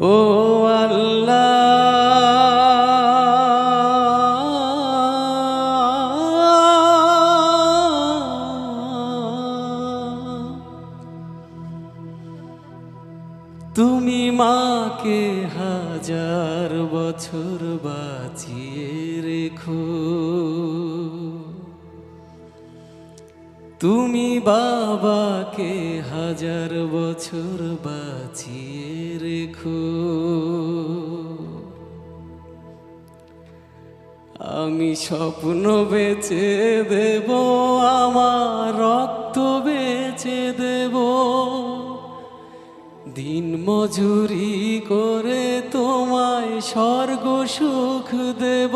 ও তুমি মাকে হাজার বছর বাঁচিয়ে রেখো। তুমি বাবাকে হাজার বছর বাঁচিয়ে রেখো। আমি স্বপ্ন বেচে দেব, আমার রক্ত বেচে দেব দিন মজুরি করে তোমায় স্বর্গ সুখ দেব।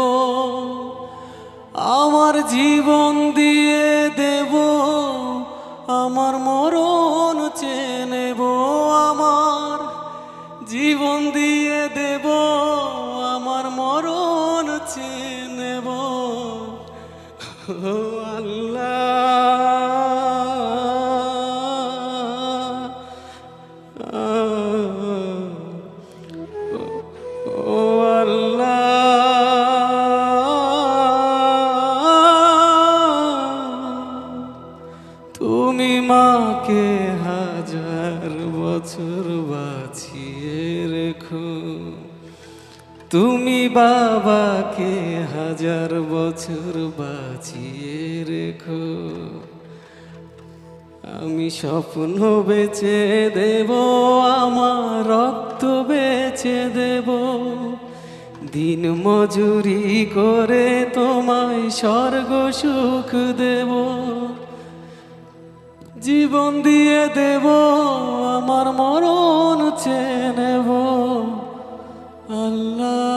আমার জীবন দিয়ে দেব, আমার মরণ চেনেব আমার জীবন দিয়ে দেব, আমার মরণ চেনেব আল্লাহ। তুমি হাজার বছর বাঁচিয়ে রেখো। তুমি বাবাকে হাজার বছর বাঁচিয়ে রেখো। আমি স্বপ্ন বেছে দেব, আমার রক্ত বেছে দেব। দিন মজুরি করে তোমায় স্বর্গ সুখ দেব। জীবন দিয়ে দেব আমার মরণ চেনে নেব। আল্লাহ।